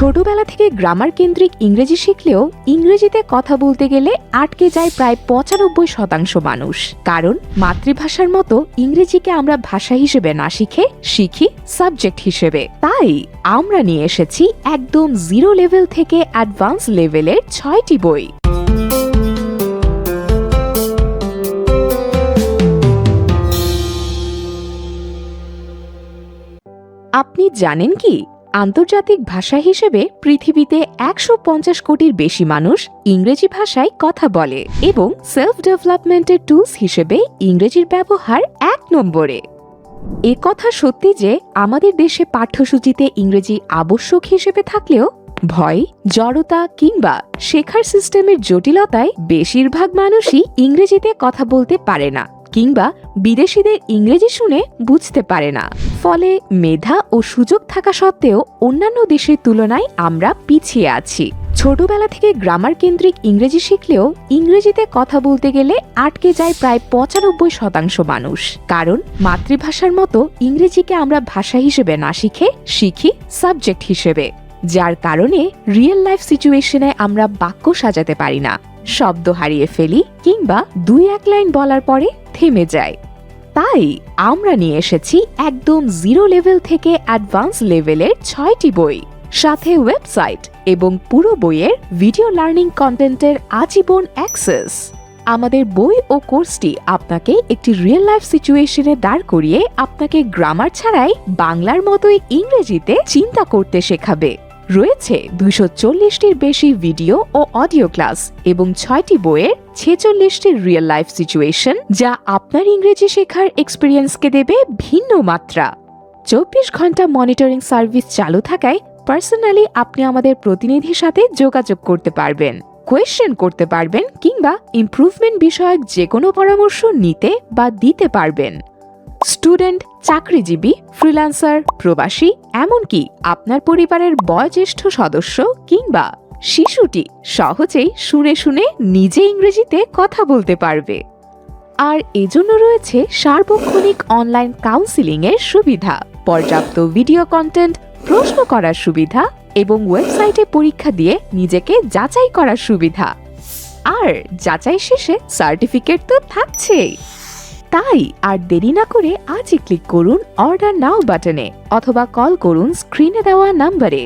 ছোটবেলা থেকে গ্রামার কেন্দ্রিক ইংরেজি শিখলেও ইংরেজিতে কথা বলতে গেলে আটকে যায় প্রায় পঁচানব্বই শতাংশ মানুষ। কারণ মাতৃভাষার মতো ইংরেজিকে আমরা ভাষা হিসেবে না শিখে শিখি সাবজেক্ট হিসেবে। তাই আমরা নিয়ে এসেছি একদম জিরো লেভেল থেকে অ্যাডভান্স লেভেলের ছয়টি বই। আপনি জানেন কি? আন্তর্জাতিক ভাষা হিসেবে পৃথিবীতে একশো পঞ্চাশ কোটির বেশি মানুষ ইংরেজি ভাষায় কথা বলে এবং সেলফ ডেভেলপমেন্টের টুলস হিসেবে ইংরেজির ব্যবহার এক নম্বরে। এ কথা সত্যি যে আমাদের দেশে পাঠ্যসূচিতে ইংরেজি আবশ্যক হিসেবে থাকলেও ভয়, জড়তা কিংবা শেখার সিস্টেমের জটিলতায় বেশিরভাগ মানুষই ইংরেজিতে কথা বলতে পারে না কিংবা বিদেশিদের ইংরেজি শুনে বুঝতে পারে না। ফলে মেধা ও সুযোগ থাকা সত্ত্বেও অন্যান্য দেশের তুলনায় আমরা পিছিয়ে আছি। ছোটবেলা থেকে গ্রামার কেন্দ্রিক ইংরেজি শিখলেও ইংরেজিতে কথা বলতে গেলে আটকে যায় প্রায় পঁচানব্বই শতাংশ মানুষ। কারণ মাতৃভাষার মতো ইংরেজিকে আমরা ভাষা হিসেবে না শিখে শিখি সাবজেক্ট হিসেবে। যার কারণে রিয়েল লাইফ সিচুয়েশনে আমরা বাক্য সাজাতে পারি না। শব্দ হারিয়ে ফেলি কিংবা দুই এক লাইন বলার পরে থেমে যায়। তাই আমরা নিয়ে এসেছি একদম জিরো লেভেল থেকে অ্যাডভান্স লেভেলের ছয়টি বই, সাথে ওয়েবসাইট এবং পুরো বইয়ের ভিডিও লার্নিং কন্টেন্টের আজীবন অ্যাক্সেস। আমাদের বই ও কোর্সটি আপনাকে একটি রিয়েল লাইফ সিচুয়েশনে দাঁড় করিয়ে আপনাকে গ্রামার ছাড়াই বাংলার মতোই ইংরেজিতে চিন্তা করতে শেখাবে। রয়েছে দুইশো চল্লিশটির বেশি ভিডিও ও অডিও ক্লাস এবং ছয়টি বইয়ের ছেচল্লিশটির রিয়েল লাইফ সিচুয়েশন যা আপনার ইংরেজি শেখার এক্সপিরিয়েন্সকে দেবে ভিন্ন মাত্রা। চব্বিশ ঘণ্টা মনিটরিং সার্ভিস চালু থাকায় পার্সোনালি আপনি আমাদের প্রতিনিধির সাথে যোগাযোগ করতে পারবেন কোয়েশ্চেন করতে পারবেন কিংবা ইমপ্রুভমেন্ট বিষয়ক যে কোনো পরামর্শ নিতে বা দিতে পারবেন। স্টুডেন্ট, চাকরিজীবী, ফ্রিল্যান্সার, প্রবাসী, এমনকি আপনার পরিবারের বয়োজ্যেষ্ঠ সদস্য কিংবা শিশুটি সহজেই শুনে শুনে নিজে ইংরেজিতে কথা বলতে পারবে। আর এজন্য রয়েছে সার্বক্ষণিক অনলাইন কাউন্সিলিং এর সুবিধা। পর্যাপ্ত ভিডিও কন্টেন্ট, প্রশ্ন করার সুবিধা এবং ওয়েবসাইটে পরীক্ষা দিয়ে নিজেকে যাচাই করার সুবিধা। আর যাচাই শেষে সার্টিফিকেট তো থাকছেই। তাই আর দেরি না করে আজই ক্লিক করুন অর্ডার নাও বাটনে অথবা কল করুন স্ক্রিনে দেওয়া নাম্বারে